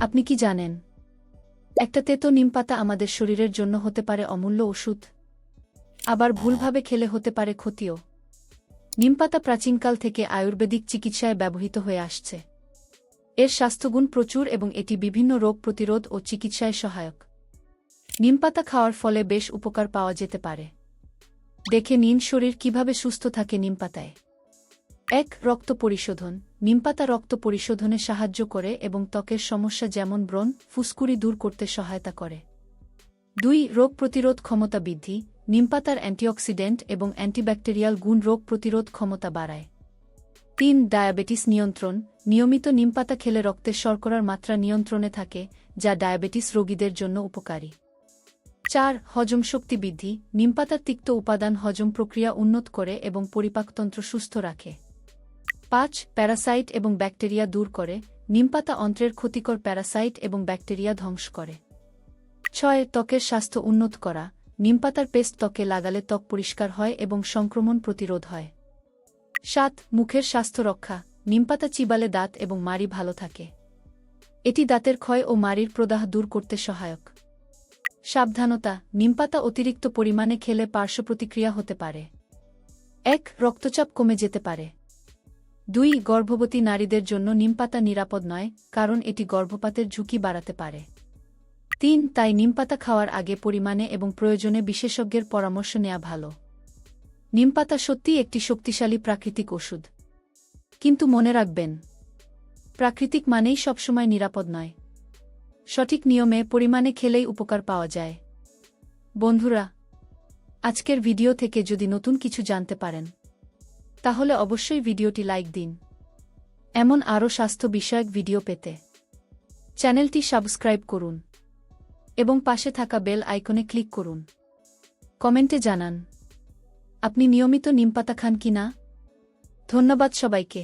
আপনি কি জানেন? একটা তেতো নিমপাতা আমাদের শরীরের জন্য হতে পারে অমূল্য ওষুধ। আবার ভুলভাবে খেলে হতে পারে ক্ষতিও। নিমপাতা প্রাচীনকাল থেকে আয়ুর্বেদিক চিকিৎসায় ব্যবহৃত হয়ে আসছে। এর স্বাস্থ্যগুণ প্রচুর এবং এটি বিভিন্ন রোগ প্রতিরোধ ও চিকিৎসায় সহায়ক। নিমপাতা খাওয়ার ফলে বেশ উপকার পাওয়া যেতে পারে। দেখে নিন শরীর কীভাবে সুস্থ থাকে নিমপাতায় এক, রক্ত পরিশোধন। নিমপাতা রক্ত পরিশোধনে সাহায্য করে এবং ত্বকের সমস্যা যেমন ব্রণ, ফুসকুড়ি দূর করতে সহায়তা করে। দুই, রোগ প্রতিরোধ ক্ষমতা বৃদ্ধি। নিমপাতার অ্যান্টিঅক্সিডেন্ট এবং অ্যান্টিব্যাকটেরিয়াল গুণ রোগ প্রতিরোধ ক্ষমতা বাড়ায়। তিন, ডায়াবেটিস নিয়ন্ত্রণ। নিয়মিত নিমপাতা খেলে রক্তের শর্করার মাত্রা নিয়ন্ত্রণে থাকে, যা ডায়াবেটিস রোগীদের জন্য উপকারী। চার, হজম শক্তি বৃদ্ধি। নিমপাতার তিক্ত উপাদান হজম প্রক্রিয়া উন্নত করে এবং পরিপাকতন্ত্র সুস্থ রাখে। পাঁচ প্যারাসাইট এবং ব্যাকটেরিয়া দূর করে নিমপাতা অন্ত্রের ক্ষতিকর প্যারাসাইট এবং ব্যাকটেরিয়া ধ্বংস করে। ছয়, ত্বকের স্বাস্থ্য উন্নত করা। নিমপাতার পেস্ট ত্বকে লাগালে ত্বক পরিষ্কার হয় এবং সংক্রমণ প্রতিরোধ হয়। সাত, মুখের স্বাস্থ্য রক্ষা। নিমপাতা চিবালে দাঁত এবং মাড়ি ভালো থাকে। এটি দাঁতের ক্ষয় ও মাড়ির প্রদাহ দূর করতে সহায়ক। সাবধানতা। নিমপাতা অতিরিক্ত পরিমাণে খেলে পার্শ্ব প্রতিক্রিয়া হতে পারে। এক, রক্তচাপ কমে যেতে পারে। দুই, গর্ভবতী নারীদের জন্য নিমপাতা নিরাপদ নয়, কারণ এটি গর্ভপাতের ঝুঁকি বাড়াতে পারে। তিন, তাই নিমপাতা খাওয়ার আগে পরিমাণে এবং প্রয়োজনে বিশেষজ্ঞের পরামর্শ নেওয়া ভালো। নিমপাতা সত্যিই একটি শক্তিশালী প্রাকৃতিক ওষুধ। কিন্তু মনে রাখবেন, প্রাকৃতিক মানেই সবসময় নিরাপদ নয়। সঠিক নিয়মে পরিমাণে খেলেই উপকার পাওয়া যায়। বন্ধুরা, আজকের ভিডিও থেকে যদি নতুন কিছু জানতে পারেন তাহলে অবশ্যই ভিডিওটি লাইক দিন। এমন আরও স্বাস্থ্য বিষয়ক ভিডিও পেতে চ্যানেলটি সাবস্ক্রাইব করুন এবং পাশে থাকা বেল আইকনে ক্লিক করুন। কমেন্টে জানান, আপনি নিয়মিত নিমপাতা খান কি না? ধন্যবাদ সবাইকে।